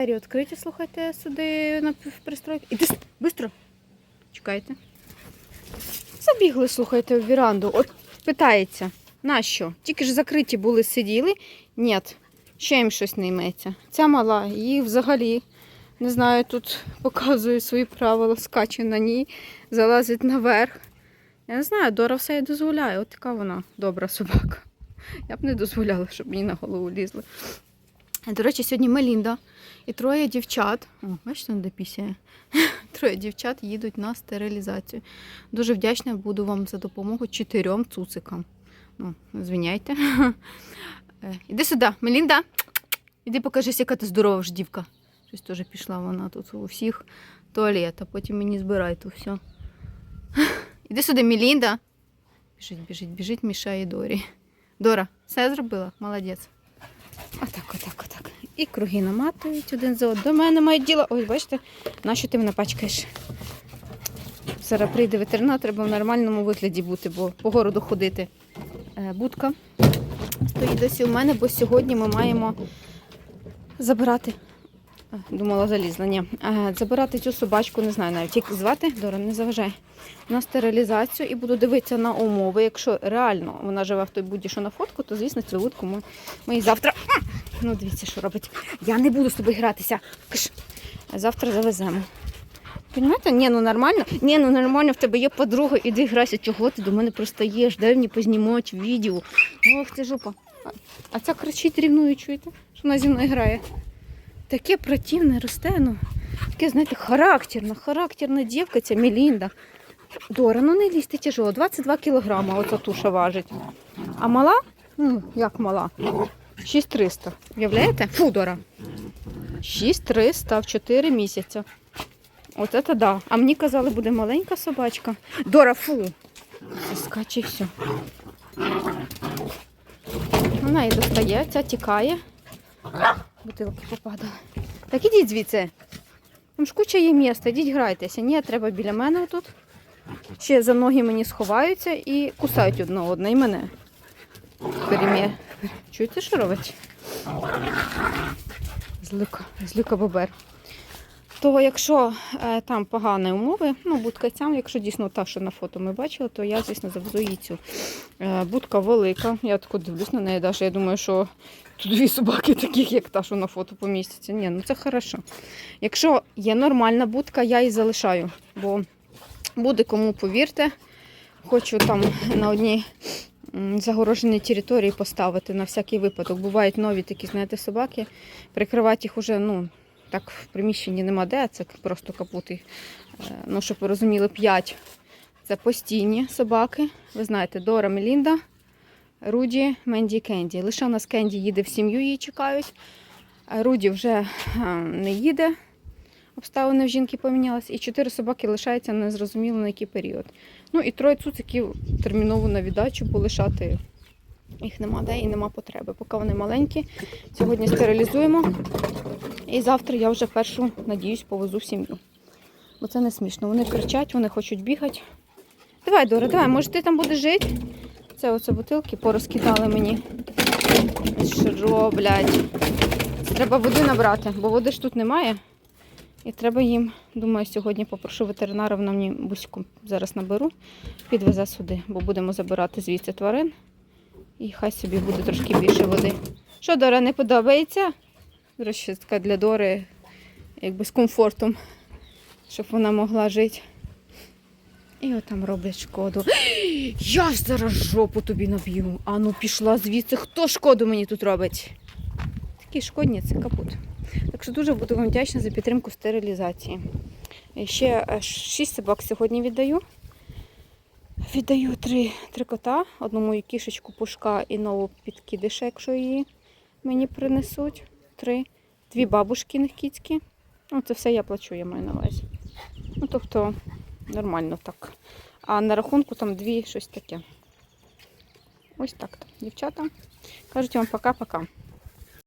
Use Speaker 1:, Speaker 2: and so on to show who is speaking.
Speaker 1: Двері відкриті, слухайте сюди на пристройку. Іди швидко. Чекайте. Забігли, слухайте, в віранду. От питається, нащо? Тільки ж закриті були, сиділи. Ні, ще їм щось не йметься. Ця мала, її взагалі, не знаю, тут показує свої правила, скаче на ній, залазить наверх. Я не знаю, Дора все їй дозволяє. От така вона добра собака. Я б не дозволяла, щоб мені на голову лізли. До речі, сьогодні Мелінда і троє дівчат. О, бачите, де пісяє. Троє дівчат їдуть на стерилізацію. Дуже вдячна буду вам за допомогу чотирьом цуцикам. Ну, звиняйте. Е, Іди сюди, Мелінда. Іди покажись, яка ти здорова ж дівка. Щось теж пішла вона тут у всіх туалет, а потім мені збирай то все. Іди сюди, Мелінда. Біжить, біжить, біжить, мішає Дорі. Дора, все зробила? Молодець. І круги наматують один за одним. До мене мають діло. Ой, бачите, нащо ти мене пачкаєш? Зараз прийде ветеринар, треба в нормальному вигляді бути, бо по городу ходити. Е, Будка стоїть досі у мене, бо сьогодні ми маємо забирати. Думала, залізла, ні. Забирати цю собачку, не знаю навіть, як звати, Дора, не заважай. На стерилізацію і буду дивитися на умови. Якщо реально вона живе в той буді, що на фотку, то звісно цю вудку ми, ми і завтра. Ну, дивіться, що робить. Я не буду з тобою гратися. Киш. Завтра завеземо. Понімаєте? Ні, ну нормально. Ні, ну нормально, в тебе є подруга, іди грайся. Чого ти до мене пристаєш? Дай мені познімати відео. Ох, ти жопа. А- ця кричить рівнує, чуєте? Що вона зі мною грає. Таке противне росте, ну. Таке, знаєте, характерна, характерна дівка ця Мелінда. Дора, ну не лізь, ти тяжело. 22 кілограма оця туша важить. А мала? Ну, як мала? 6300. Уявляєте? Фу, Дора. 6300 в 4 місяці. От це да. А мені казали, буде маленька собачка. Дора, фу. Скаче все. Вона і достає, ця тікає. Бутилки попадали. Так ідіть звідси. Там ж куча є міста, ідіть грайтеся. Ні, треба біля мене тут. Ще за ноги мені сховаються і кусають одне одне і мене. Перемє. Чуєте, що робить? Злюка, злюка бобер. То якщо е, там погані умови, ну будка ця, якщо дійсно та, що на фото ми бачили, то я, звісно, завезу її цю. Е, будка велика. Я тако дивлюсь на неї, даже я думаю, що тут дві собаки таких, як та, що на фото помістяться. Ні, ну це хорошо. Якщо є нормальна будка, я її залишаю, бо буде кому, повірте. Хочу там на одній загороженій території поставити на всякий випадок. Бувають нові такі, знаєте, собаки. Прикривати їх уже, ну, так в приміщенні нема де, це просто капути. Е, Ну, щоб ви розуміли, 5 це постійні собаки. Ви знаєте, Дора Мелінда, Руді, Менді Кенді. Лише у нас Кенді їде в сім'ю, її чекають. Руді вже не їде. Обставини в жінки помінялися. І чотири собаки лишаються незрозуміло на який період. Ну і троє цуциків терміново на віддачу, бо лишати їх нема де і нема потреби. Поки вони маленькі. Сьогодні стерилізуємо. І завтра я вже першу, надіюсь, повезу в сім'ю. Бо це не смішно. Вони кричать, вони хочуть бігати. Давай, Дора, давай, може ти там будеш жити? Це оце бутилки порозкидали мені. Що, блядь. Треба води набрати, бо води ж тут немає. І треба їм, думаю, сьогодні попрошу ветеринара, вона мені бузьку зараз наберу, підвезе сюди, бо будемо забирати звідси тварин. І хай собі буде трошки більше води. Що, Дора, не подобається? До така для Дори якби з комфортом, щоб вона могла жити. І от там роблять шкоду. Я зараз жопу тобі наб'ю. А ну пішла звідси. Хто шкоду мені тут робить? Такі шкодні, це капут. Так що дуже буду вам вдячна за підтримку стерилізації. І ще е, шість собак сьогодні віддаю. Віддаю три, три кота, одну мою кішечку, пушка і нову підкидиша, якщо її мені принесуть. Три, дві бабушкиних кіцькі. Ну, це все я плачу, я маю на увазі. Ну, тобто, нормально так. А на рахунку там дві щось таке. Ось так. -то. Дівчата. Кажуть вам пока-пока.